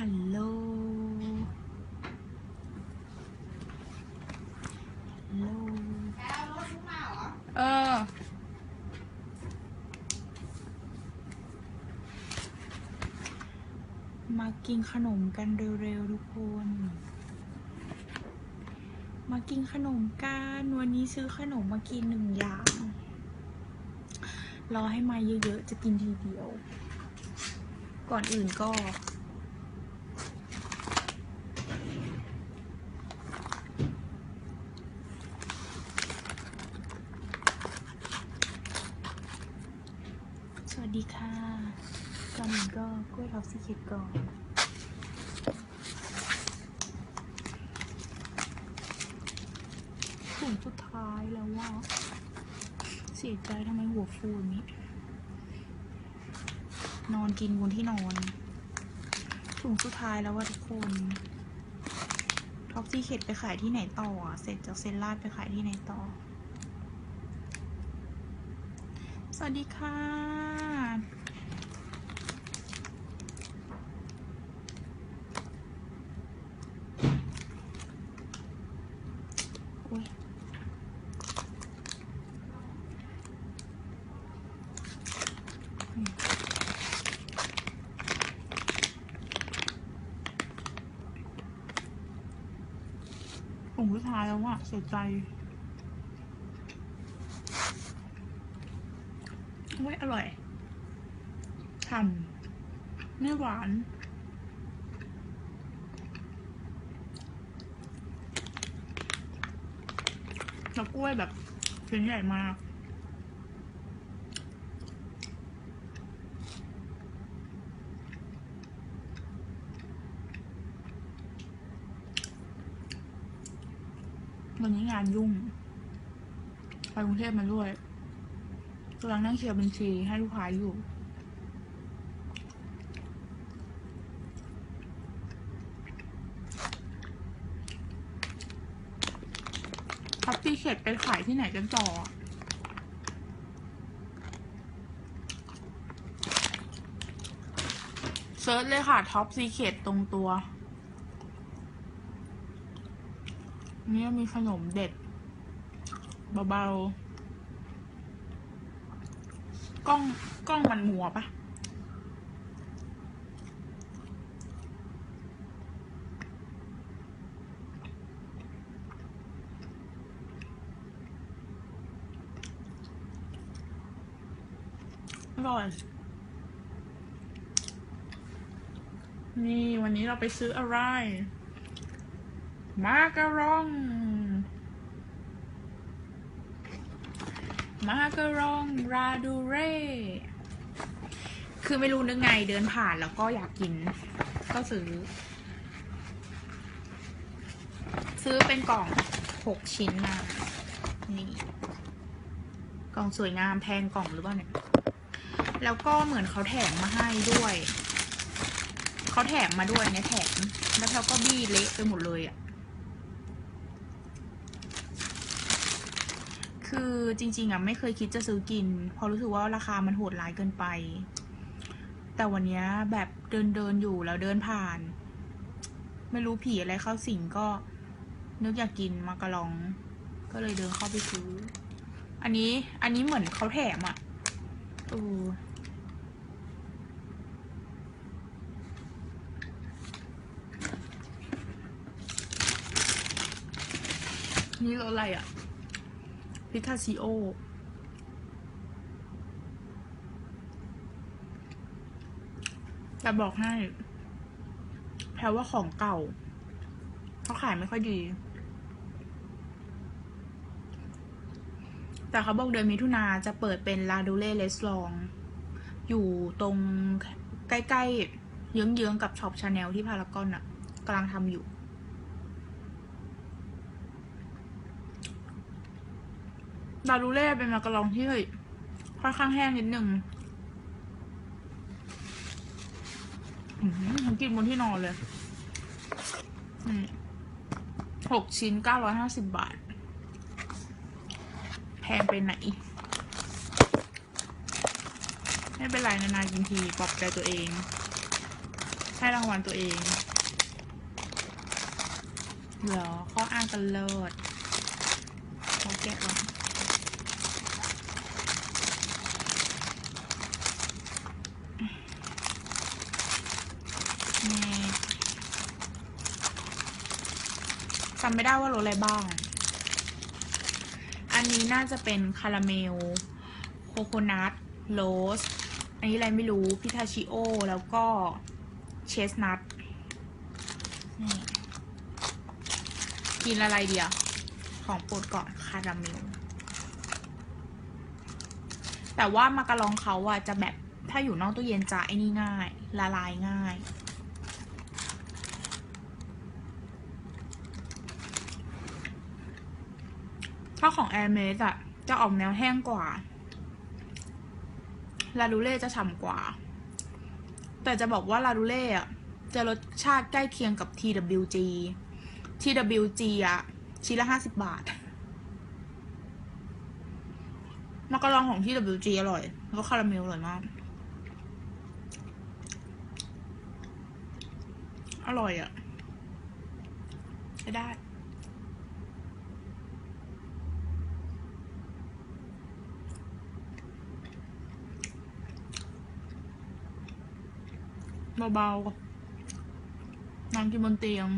ฮัลโหล ฮัลโหลเออ มากินขนมกันเร็วๆทุกคน มากินขนมกัน วันนี้ซื้อขนมมากินหนึ่งอย่าง รอให้มาเยอะๆ จะกินทีเดียว ก่อนอื่นก็ ดีค่ะก่อนอื่นก็กล้วยท็อปซีเค็ดก่อนถุงสุดท้ายแล้วว่าเสียใจทำไมหัวฟูนี้ นอนกินบนที่นอนถุงสุดท้ายแล้วว่าทุกคนท็อปซี่เข็ดไปขายที่ไหนต่อ เสร็จจากเซนลาดไปขายที่ไหนต่อ สวัสดีค่ะ โอ้ยอืมผงสุด ท้ายแล้วอะเสียใจโอ้ยอร่อยฉ่ำไม่หวานแล้วกล้วยแบบชิ้นใหญ่มาก วันนี้งานยุ่งไปกรุงเทพมาด้วยกำลังนั่งเคลียร์บัญชีให้ลูกค้าอยู่ พับปี้เข็ดไปขายที่ไหนกันต่อเซิร์ชเลยค่ะท็อปซีเคดตรงตัว นี่มีขนมเด็ดเบาๆกล้องกล้องมันมัวปะอร่อย นี่วันนี้เราไปซื้ออะไร มาการอง มาการองราดูเร่คือไม่รู้นึกไงเดินผ่านแล้วก็อยากกิน ก็ซื้อ ซื้อเป็นกล่องหกชิ้นมา นี่ กล่องสวยงามแพงกล่องหรือเปล่าเนี่ย แล้วก็เหมือนเขาแถมมาให้ด้วย เขาแถมมาด้วยเนี่ยแถม แล้วเขาก็บี้เละไปหมดเลยอะ่ะ คือจริง ๆอะไม่เคยคิดจะซื้อกิน เพราะรู้สึกว่าราคามันโหดร้ายเกินไป แต่วันเนี้ยแบบเดินเดินอยู่แล้วเดินผ่าน ไม่รู้ผีอะไรเข้าสิงก็นึกอยากกินมากระลอง ก็เลยเดินเข้าไปซื้อ อันนี้อันนี้เหมือนเขาแถมอะเออนี่รสอะไรอะ พิคาซิโอ แต่บอกให้แปลว่าของเก่า เขาขายไม่ค่อยดี แต่เขาบอกเดือนมิถุนาจะเปิดเป็นลาดูเล่เลสลอง อยู่ตรงใกล้ๆ เยื้องๆ กับช็อปชาแนลที่พารากอนอะกำลังทำอยู่ ลาดูเล่เป็นมากระลองที่ค่อนข้างแห้งนิดนึงอื้อหือฉันกินบนที่นอนเลยหกชิ้นเก้าร้อยห้าสิบบาท แพงไปไหน ไม่เป็นไรนานๆกินทีปลอบใจตัวเอง ให้รางวัลตัวเองเหรอข้ออ้างกันเลิศเขาแกะก่อนจำไม่ได้ว่ารสอะไรบ้าง อันนี้น่าจะเป็นคาราเมล โคโคนัทโรส อันนี้อะไรไม่รู้ พิทาชิโอ แล้วก็เชสนัทกินอะไรเดียวของโปรดก่อนคาราเมล แต่ว่ามาการองเขาอะจะแบบถ้าอยู่นอกตู้เย็นจะไอ้นี่ง่าย ละลายง่าย ถ้าของแอร์เมสอะจะออกแนวแห้งกว่าลาดูเล่จะฉ่ำกว่า แต่จะบอกว่าลาดูเล่อะจะรสชาติใกล้เคียงกับ TWG TWG อะชิ้นละห้าสิบบาทมากรองของ TWG อร่อย แล้วก็คาราเมลอร่อยมาก อร่อยอะใช้ได้ เบาๆนอนกินบนเตียง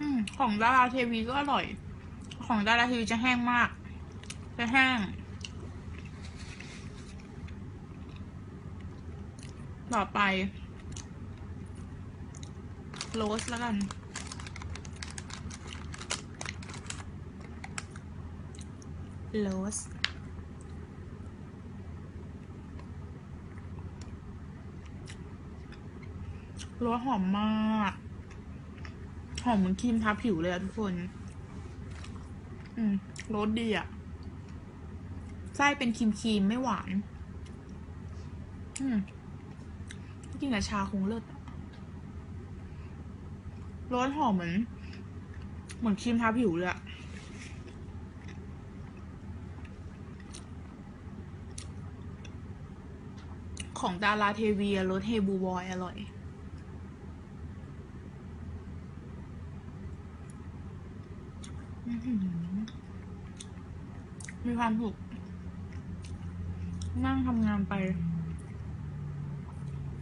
อของดาราเทวีก็อร่อย ของดาราเทวีจะแห้งมาก จะแห้ง ต่อไป โรสแล้วกัน โรสโรสหอมมาก หอมเหมือนครีมทาผิวเลยอะทุกคน อืมรสดีอะไส้เป็นครีมครีมๆไม่หวาน อืมกินกับชาคงเลิศรสหอมเหมือน เหมือนครีมทาผิวเลยอะ ของดาราเทวีรสเฮบูบอยอร่อยมีความสุขนั่งทำงานไป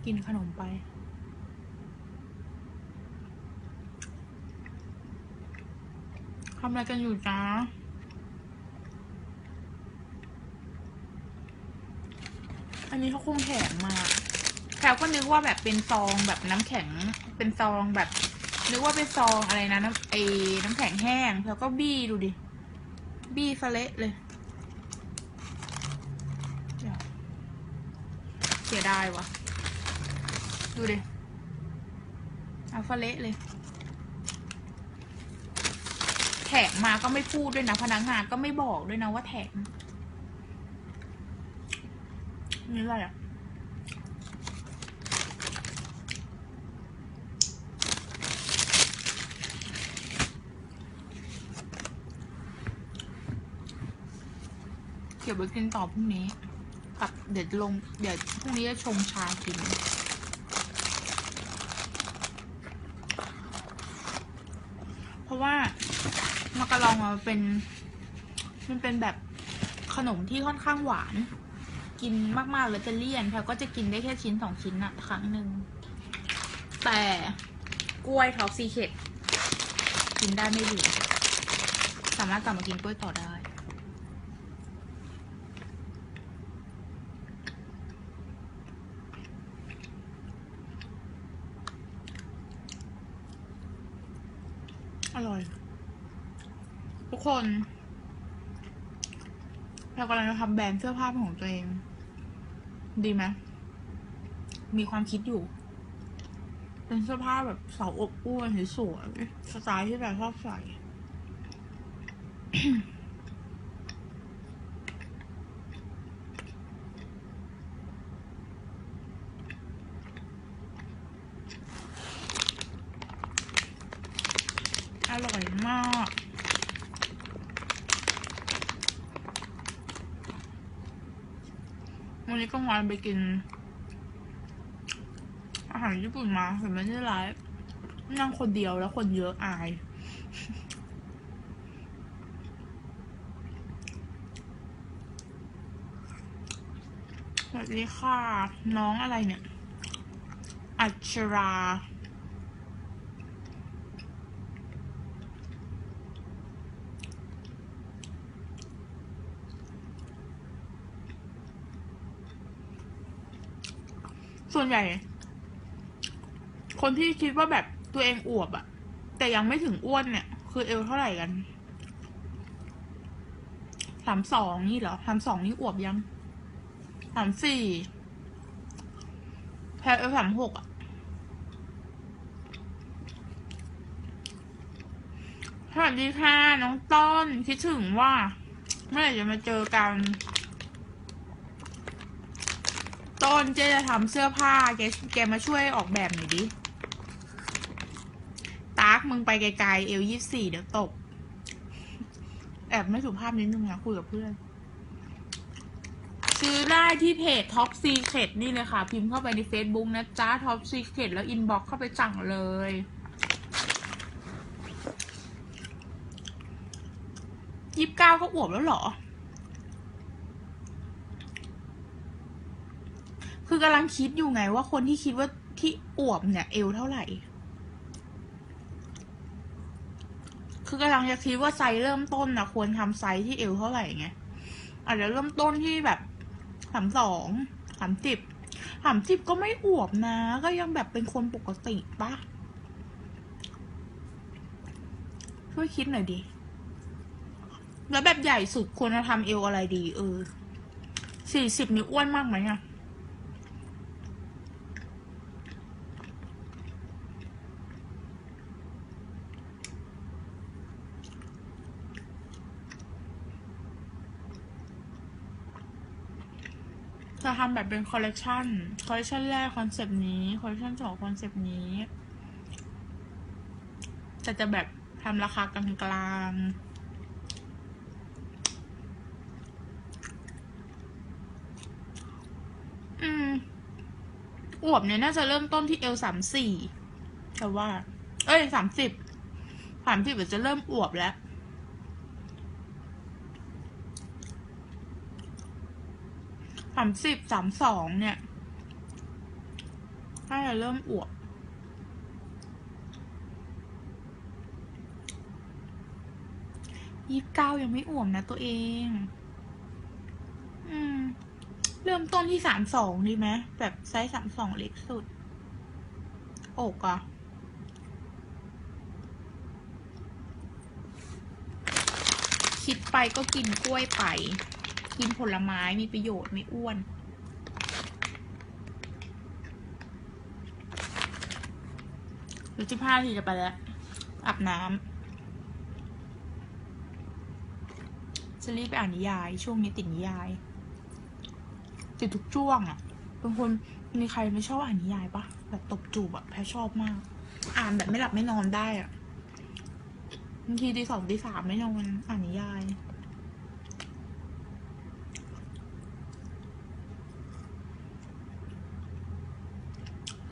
กินขนมไป ทำอะไรกันอยู่จ้า อันนี้เขาคงแถมมาแพลก็นึกว่าแบบเป็นซองแบบน้ำแข็ง เป็นซองแบบ นึกว่าเป็นซองอะไรนะน้ำไอ้น้ำแข็งแห้งแพลก็บี้ดูดิ บี้ฟะเละเลยเดี๋ยวเสียดายวะดูดิเอาฟะเละเลยแถมมาก็ไม่พูดด้วยนะ พนักงานก็ไม่บอกด้วยนะว่าแถม นี่อะไรอะเก็บไว้กินต่อพรุ่งนี้กับเดี๋ยวลง เดี๋ยวพรุ่งนี้จะชงชากิน เพราะว่ามาการองอะมันเป็น มันเป็นแบบขนมที่ค่อนข้างหวาน กินมากๆแล้วจะเลี่ยนแพลก็จะกินได้แค่ชิ้นสองชิ้นอะครั้งหนึ่ง แต่กล้วยท็อปซีเคทกินได้ไม่เหลือสามารถกลับมากินกล้วยต่อได้ อร่อย ทุกคนเรากำลังจะทำแบรนด์เสื้อผ้าของตัวเอง ดีไหมมีความคิดอยู่ เป็นเสื้อผ้าแบบสาวอบอ้วนสวยสไตล์ที่แบบชอบใส่ อร่อยมาก วันนี้ก็งานไปกิน อาหารญี่ปุ่นมาแต่ไม่ได้ไลฟ์นั่งคนเดียวแล้วคนเยอะอาย สวัสดีค่ะ น้องอะไรเนี่ย อัชรา ส่วนใหญ่ คนที่คิดว่าแบบตัวเองอวบอะแต่ยังไม่ถึงอ้วนเนี่ย คือเอวเท่าไหร่กันสามสองนี่เหรอสามสองนี่อวบยังสามสี่แพ้เอวสามหกอะสวัสดีค่ะ น้องต้น คิดถึงว่า เมื่อไหร่จะมาเจอกัน ต้นเจ๊จะทำเสื้อผ้าแกแกมาช่วยออกแบบหน่อยดิตากมึงไปไกลๆเอลยี่สี่เดี๋ยวตก แอบไม่สุภาพนิดนึงนะคุยกับเพื่อน ซื้อได้ที่เพจ Top Secret นี่เลยค่ะ พิมพ์เข้าไปใน Facebook นะจ๊ะ Top Secret แล้วอินบ็อกเข้าไปสั่งเลยยี่สิบเก้าก็อวบแล้วเหรอ คือกำลังคิดอยู่ไงว่าคนที่คิดว่าที่อวบเนี่ยเอวเท่าไหร่ คือกำลังจะคิดว่าไซส์เริ่มต้นนะควรทำไซส์ที่เอวเท่าไหร่ไงอาจจะเริ่มต้นที่แบบสามสองสามสิบสามสิบก็ไม่อวบนะ ก็ยังแบบเป็นคนปกติปะช่วยคิดหน่อยดิ แล้วแบบใหญ่สุดควรจะทำเอวอะไรดี เออสี่สิบนี่อ้วนมากไหมอะ จะทำแบบเป็นคอลเลกชันคอลเลกชันแรกคอนเซปต์นี้คอลเลกชันสองคอนเซปต์นี้แต่จะแบบทำราคากลางๆอืมอวบเนี่ยน่าจะเริ่มต้นที่เอลสามสี่แต่ว่า เอ้ยสามสิบสามสิบจะเริ่มอวบแล้ว สามสิบสามสองเนี่ยถ้าจะเริ่มอวบยี่สิบเก้ายังไม่อวบนะตัวเอง อืม เริ่มต้นที่สามสองดีไหมแบบไซส์สามสองเล็กสุด อกอะคิดไปก็กินกล้วยไป กินผลไม้มีประโยชน์ไม่อ้วน หรือสิบห้าทีจะไปแล้ว อาบน้ำจะรีบไปอ่านนิยาย ช่วงนี้ติดนิยาย ติดทุกช่วงอะ่ะเป็นคนมีใครไม่ชอบอ่านนิยายปะแบบตบจูบอะแพ้ชอบมาก อ่านแบบไม่หลับไม่นอนได้อะบางทีตีสองตีสามไม่นอนอ่านนิยาย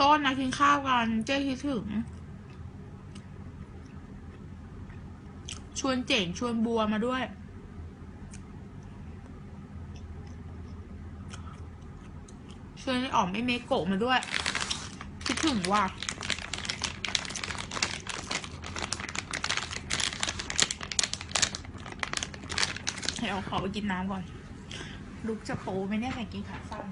ต้นนะกินข้าวกัน เจ๊คิดถึง ชวนเจ๋งชวนบัวมาด้วย ชวนไอ้อ๋อมไอ้เมโกะมาด้วย คิดถึงว่ะให้เอาขอไปกินน้ำก่อน ลุกจะโปไหมเนี่ยใส่กินขาสั้น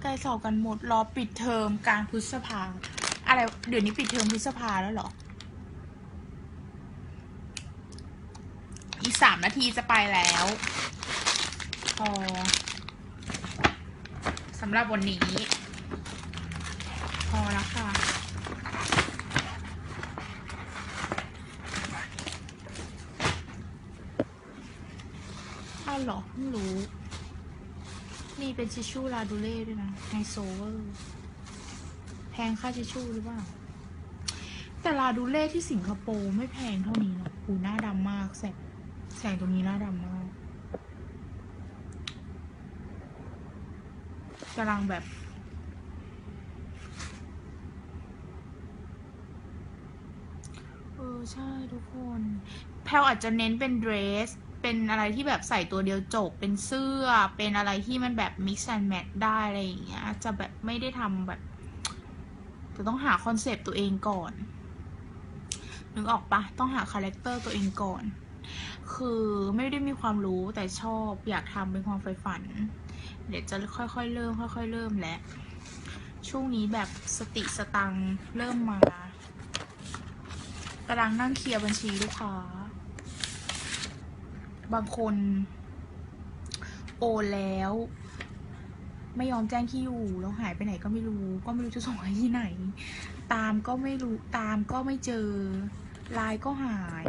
ใกล้สอบกันหมดรอปิดเทอมกลางพฤษภาอะไร เดี๋ยวนี้ปิดเทอมพฤษภาแล้วหรอ อีสามนาทีจะไปแล้วพอสำหรับวันนี้ พอแล้วค่ะ อ้าวหรอไม่รู้ ทิชชู่ลาดูเล่ด้วยนะไฮโซเวอร์แพงค่าทิชชู่หรือเปล่า แต่ลาดูเล่ที่สิงคโปร์ไม่แพงเท่านี้นะหูหน้าดำมากแสงแสงตรงนี้หน้าดำมากกำลังแบบเออใช่ทุกคน แพลอาจจะเน้นเป็นเดรส เป็นอะไรที่แบบใส่ตัวเดียวจบ เป็นเสื้อ เป็นอะไรที่มันแบบ mix and match ได้อะไรอย่างเงี้ย จะแบบไม่ได้ทำแบบ จะต้องหาคอนเซปต์ตัวเองก่อน นึกออกปะต้องหาคาแรคเตอร์ตัวเองก่อน คือไม่ได้มีความรู้แต่ชอบอยากทำเป็นความใฝ่ฝัน เดี๋ยวจะค่อยๆเริ่มค่อย ๆ เริ่มแหละช่วงนี้แบบสติสตังเริ่มมากำลังนั่งเคลียร์บัญชีลูกค้า บางคนโอนแล้ว ไม่ยอมแจ้งที่อยู่แล้วหายไปไหนก็ไม่รู้ ก็ไม่รู้จะส่งให้ที่ไหน ตามก็ไม่รู้ตามก็ไม่เจอไลน์ก็หาย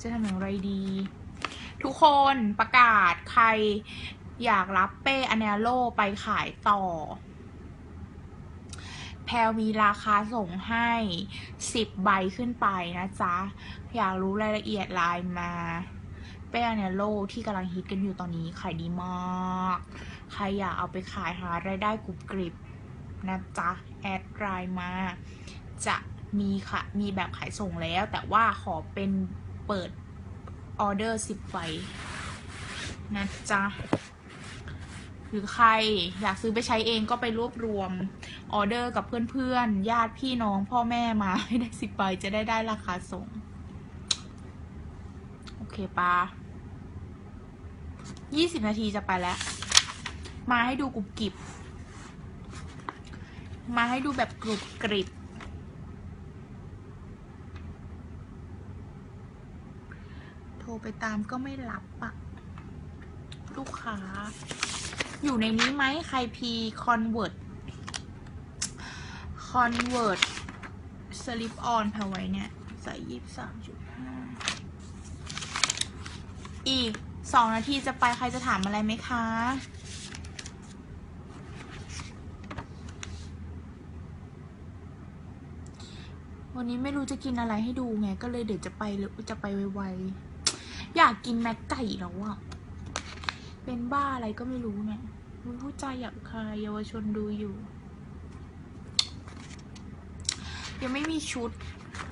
จะทำอย่างไรดี ทุกคนประกาศใครอยากรับเป้อเนโลไปขายต่อ แพลมีราคาส่งให้สิบใบขึ้นไปนะจ๊ะ อยากรู้รายละเอียดไลน์มา เป้อเนโลที่กำลังฮิตกันอยู่ตอนนี้ขายดีมาก ใครอยากเอาไปขายหารายได้กรุบกริบนะจ๊ะ แอดไลน์มา จะมีค่ะมีแบบขายส่งแล้ว แต่ว่าขอเป็นเปิดออเดอร์สิบใบนะจ๊ะหรือใครอยากซื้อไปใช้เองก็ไปรวบรวมออเดอร์กับเพื่อนๆ ญาติพี่น้องพ่อแม่มาให้ได้สิบใบจะได้ได้ราคาส่ง โอเคปะ ยี่สิบนาทีจะไปแล้ว มาให้ดูกรุบกริบ มาให้ดูแบบกรุบกริบ โทรไปตามก็ไม่รับอะลูกค้า อยู่ในนี้ไหมใครพีคอนเวิร์ตคอนเวิร์ตสลิปออนแพไว้เนี่ย ใส่ยี่สามจุดห้าอีก สองนาทีจะไปใครจะถามอะไรไหมคะ วันนี้ไม่รู้จะกินอะไรให้ดูไง ก็เลยเดี๋ยวจะไปหรือจะไปไวๆ อยากกินแม็กไก่แล้วอะเป็นบ้าอะไรก็ไม่รู้เนี่ยรู้ผู้ใจอยากคายเยาวชนดูอยู่ ยังไม่มีชุด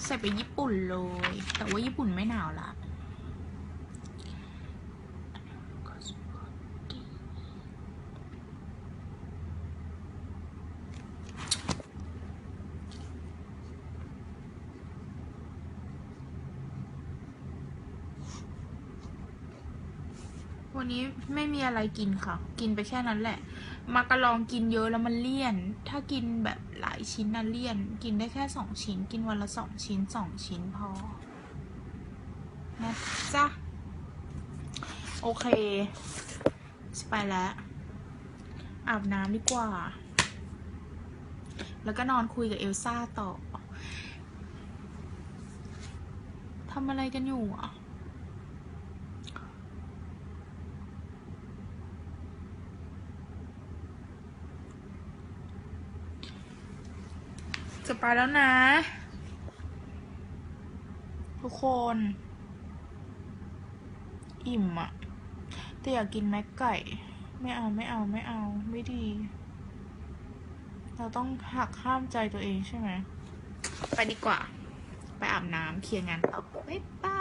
ใส่ไปญี่ปุ่นเลย แต่ว่าญี่ปุ่นไม่หนาวละ วันนี้ไม่มีอะไรกินค่ะ กินไปแค่นั้นแหละ มากระลองกินเยอะแล้วมันเลี่ยน ถ้ากินแบบหลายชิ้นนะเลี่ยน กินได้แค่สองชิ้น กินวันละสองชิ้นสองชิ้นพอ นะจ๊ะ โอเคไปแล้ว อาบน้ำดีกว่า แล้วก็นอนคุยกับเอลซ่าต่อทำอะไรกันอยู่อะ จะไปแล้วนะ ทุกคน อิ่มอะแต่อยากกินแม็กไก่ ไม่เอาไม่เอาไม่เอา ไม่ดี เราต้องหักห้ามใจตัวเองใช่ไหม ไปดีกว่า ไปอาบน้ำเคลียร์งานต่อบ๊ายบาย